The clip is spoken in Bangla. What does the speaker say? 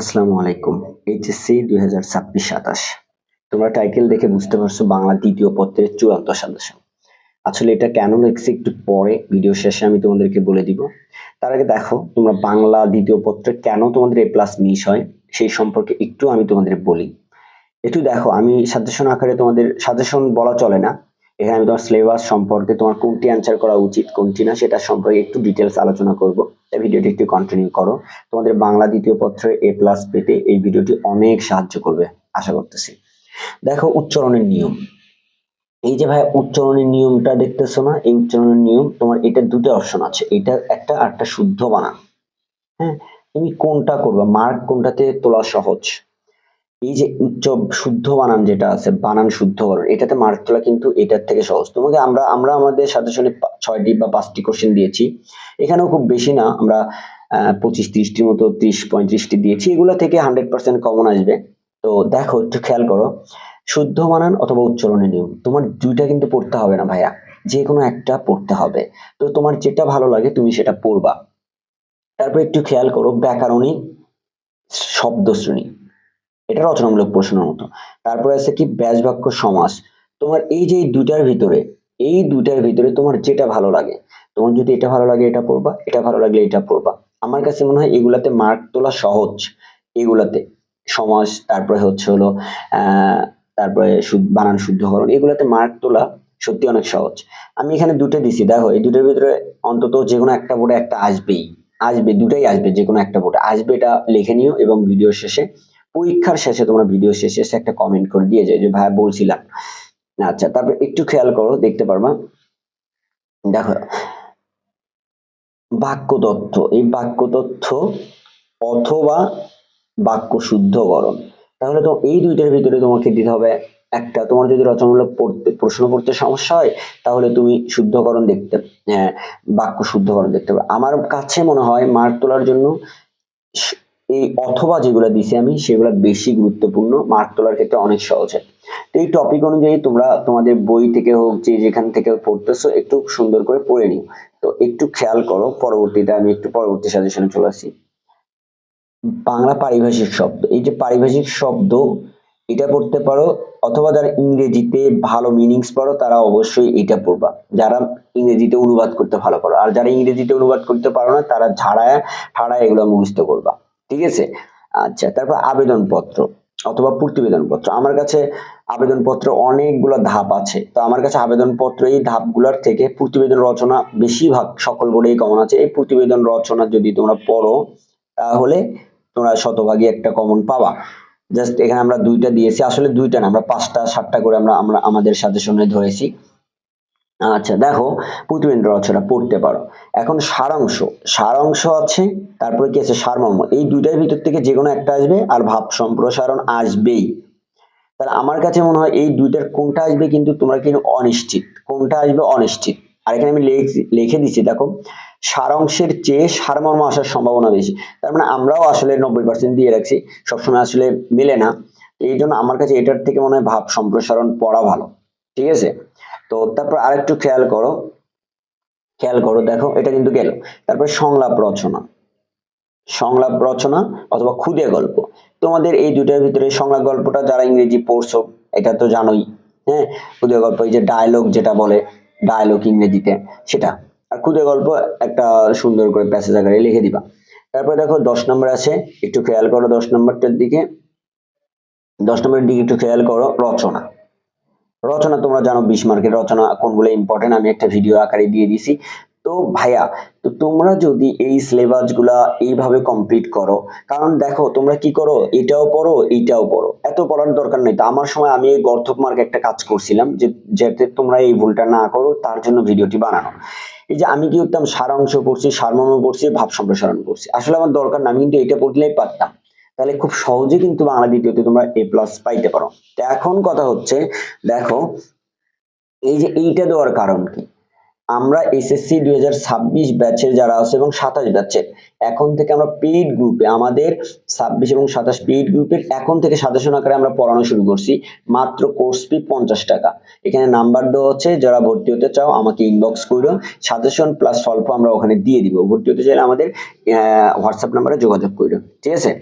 আসসালামু আলাইকুম। এইচএসসি দুই হাজার ছাব্বিশ সাতাশ। তোমরা টাইটেল দেখে বুঝতে পারছ বাংলা দ্বিতীয় পত্রের চূড়ান্ত সাজেশন আসলে এটা কেন লিখছি একটু পরে ভিডিও শেষে আমি তোমাদেরকে বলে দিব। তার আগে দেখো, তোমরা বাংলা দ্বিতীয় পত্রে কেন তোমাদের এ প্লাস মিস হয়, সেই সম্পর্কে একটু আমি তোমাদের বলি। একটু দেখো, আমি সাজেশন আকারে তোমাদের, সাজেশন বলা চলে না। এখানে আমি তোমার সিলেবাস সম্পর্কে তোমার কোনটি অ্যান্সার করা উচিত, কোনটি না সেটা সম্পর্কে একটু ডিটেলস আলোচনা করব। ভিডিওটি একটু কন্টিনিউ করো। তোমাদের বাংলা দ্বিতীয় পত্রে এ প্লাস পেতে এই ভিডিওটি অনেক সাহায্য করবে, আশা করতেছি। দেখো উচ্চারণের নিয়ম। এই যে ভাই উচ্চারণের নিয়মটা দেখতেছো না? এই উচ্চারণের নিয়ম, তোমার এটা দুটো অপশন আছে, এটা একটা আর একটা শুদ্ধ বানান। হ্যাঁ তুমি কোনটা করবে? মার্ক কোনটাতে তোলা সহজ? এই যে উচ্চ শুদ্ধ বানান যেটা আছে, বানান শুদ্ধকরণ, এটাতে মার্ক তোলা কিন্তু এটার থেকে সহজ। তোমাকে আমরা আমরা আমাদের সাথে সাথে ছয়টি বা পাঁচটি কোশ্চেন দিয়েছি। এখানেও খুব বেশি না, আমরা পঁচিশ, ত্রিশটির মতো, ত্রিশ, পঁয়ত্রিশটি দিয়েছি। এগুলো থেকে হান্ড্রেড পার্সেন্ট কমন আসবে। তো দেখো, একটু খেয়াল করো। শুদ্ধ বানান অথবা উচ্চারণের নিয়ম, তোমার দুইটা কিন্তু পড়তে হবে না ভাইয়া। যে কোনো একটা পড়তে হবে। তো তোমার যেটা ভালো লাগে, তুমি সেটা পড়বা। তারপর একটু খেয়াল করো, ব্যাকরণিক শব্দ শ্রেণি এটা রচনামূলক প্রশ্নের মতো। তারপরে আছে কি ব্যাস বাক্য সমাস। তোমার এই যে দুটার ভিতরে, এই দুটার ভিতরে তোমার যেটা ভালো লাগে, তোমার যদি এটা ভালো লাগে এটা পড়বা, এটা ভালো লাগলে এটা পড়বা। আমার কাছে মনে হয় এগুলাতে মার্ক তোলা সহজ। এগুলাতে সমাজ তারপরে হচ্ছে হলো তারপরে বানান শুদ্ধকরণ, এগুলাতে মার্ক তোলা সত্যি অনেক সহজ। আমি এখানে দুটো দিছি, দেখো, এই দুটোর ভিতরে অন্তত যে কোনো একটা বোর্ডে একটা আসবেই। আসবে, দুটাই আসবে যে কোনো একটা বোর্ডে। আসবে এটা লিখে নিও এবং ভিডিও শেষে পরীক্ষার শেষে তোমরা ভিডিও শেষে এসে একটা কমেন্ট করে দিয়ে যায় যে, ভাই, বলছিলাম। আচ্ছা তারপর একটু খেয়াল করো, দেখতে পারবা। দেখো বাক্য তথ্য এই বাক্য তথ্য অথবা বাক্য শুদ্ধকরণ। তাহলে তো এই দুইটার ভিতরে তোমাকে দিতে হবে একটা, তোমার যদি রচনামূলক পড়তে, প্রশ্ন পড়তে সমস্যা হয়, তাহলে তুমি শুদ্ধকরণ দেখতে হ্যাঁ বাক্য শুদ্ধকরণ দেখতে পাবে আমার কাছে মনে হয় মার্ক তোলার জন্য এই অথবা যেগুলো দিছি আমি, সেগুলো বেশি গুরুত্বপূর্ণ, মার্ক তোলার ক্ষেত্রে অনেক সহজ হয়। তো এই টপিক অনুযায়ী তোমরা তোমাদের বই থেকে হোক, যে যেখান থেকে পড়তেছো, একটু সুন্দর করে পড়ে নিও। তো একটু খেয়াল করো, পরবর্তীতে আমি একটু পরবর্তী সাজেশনে চলে আসি। বাংলা পারিভাষিক শব্দ, এই যে পারিভাষিক শব্দ, এটা পড়তে পারো, অথবা যারা ইংরেজিতে ভালো মিনিংস পারো তারা অবশ্যই এটা পড়বা। যারা ইংরেজিতে অনুবাদ করতে ভালো পারো, আর যারা ইংরেজিতে অনুবাদ করতে পারো না, তারা ঝাড়ায়, ঠাড়ায় এগুলো মুখস্থ করবা। ঠিক আছে? আচ্ছা তারপর আবেদনপত্র অথবা প্রতিবেদনপত্র। আমার কাছে আবেদনপত্র অনেকগুলো ধাপ আছে। তো আমার কাছে আবেদনপত্র এই ধাপগুলোর থেকে প্রতিবেদন রচনা বেশিরভাগ সকল বোর্ডেই কমন আছে। এই প্রতিবেদন রচনা যদি তোমরা পড়ো, তাহলে তোমরা শতভাগী একটা কমন পাবা। জাস্ট এখানে আমরা দুইটা দিয়েছি। আসলে দুইটা না, আমরা পাঁচটা, সাতটা করে আমরা আমরা, আমাদের সাজেশনে ধরেছি। আচ্ছা দেখো প্রতিবেদন রচনা পড়তে পারো। এখন সারাংশ। সারাংশ আছে, তারপরে কি আছে? সারমর্ম। এই দুইটার ভিতর থেকে যে কোনো একটা আসবে আর ভাব সম্প্রসারণ আসবেই। তাহলে আমার কাছে মনে হয় এই দুইটার কোনটা আসবে কিন্তু তোমরা কিন্তু অনিশ্চিত। কোনটা আসবে অনিশ্চিত? আর এখানে আমি লেখ- লিখে দিচ্ছি, দেখো। সারাংশের চেয়ে সারমর্ম আসার সম্ভাবনা বেশি। তার মানে আমরাও আসলে নব্বই পার্সেন্ট দিয়ে রাখছি, সবসময় আসলে মেলে না। এই জন্য আমার কাছে এটার থেকে মনে হয় ভাব সম্প্রসারণ পড়া ভালো। ঠিক আছে? তো তারপর আরেকটু খেয়াল করো। খেয়াল করো, দেখো, এটা কিন্তু গেল। তারপর সংলাপ রচনা। সংলাপ রচনা অথবা খুদে গল্প। তোমাদের এই দুটার ভিতরে সংলাপ গল্পটা যারা ইংরেজি পড়ছো, এটা তো জানোই হ্যাঁ? খুদে গল্প, এই যে ডায়লগ যেটা বলে ডায়লগ ইংরেজিতে, সেটা। আর খুদে গল্প একটা সুন্দর করে প্যাসেজ আকারে লিখে দিবা। তারপরে দেখো, দশ নম্বর আছে, একটু খেয়াল করো দশ নম্বরটার দিকে। দশ নম্বরের দিকে একটু খেয়াল করো, রচনা। রচনা তোমরা জানো, বিশ মার্কের রচনা, কোনগুলো ইম্পর্টেন্ট আমি একটা ভিডিও আকারে দিয়ে দিছি। তো ভাইয়া, তো তোমরা যদি এই সিলেবাসগুলা এইভাবে কমপ্লিট করো, কারণ দেখো, তোমরা কি করো, এটাও পড়ো, এইটাও পড়ো। এত পড়ার দরকার নেই। তো আমার সময় আমি এই গর্থক মার্কে একটা কাজ করছিলাম, যে যাতে তোমরা এই ভুলটা না করো, তার জন্য ভিডিওটি বানানো। এই যে আমি কি করতাম সারাংশ পড়ছি, সারমর্ম পড়ছি, ভাব সম্প্রসারণ করছি। আসলে আমার দরকার না আমি কিন্তু এটা পড়লেই পারতাম। তাহলে খুব সহজে কিন্তু বাংলা দ্বিতীয়তে তোমরা এ প্লাস পাইতে পারো। তো এখন কথা হচ্ছে, দেখো, এই যে এইটা দেওয়ার কারণ কি? আমরা এসএসসি দুই হাজার ছাব্বিশ ব্যাচের যারা আছে এবং সাতাশ ব্যাচের এখন থেকে আমরা পেইড গ্রুপে আমাদের ছাব্বিশ এবং সাতাশ পেইড গ্রুপের এখন থেকে সাজেশন আকারে আমরা পড়ানো শুরু করছি, মাত্র কোর্স ফি পঞ্চাশ টাকা। এখানে নাম্বার দেওয়া হচ্ছে, যারা ভর্তি হতে চাও, আমাকে ইনবক্স করো। সাজেশন প্লাস স্বল্প আমরা ওখানে দিয়ে দিব। ভর্তি হতে চাইলে আমাদের হোয়াটসঅ্যাপ নাম্বারে যোগাযোগ করো। ঠিক আছে?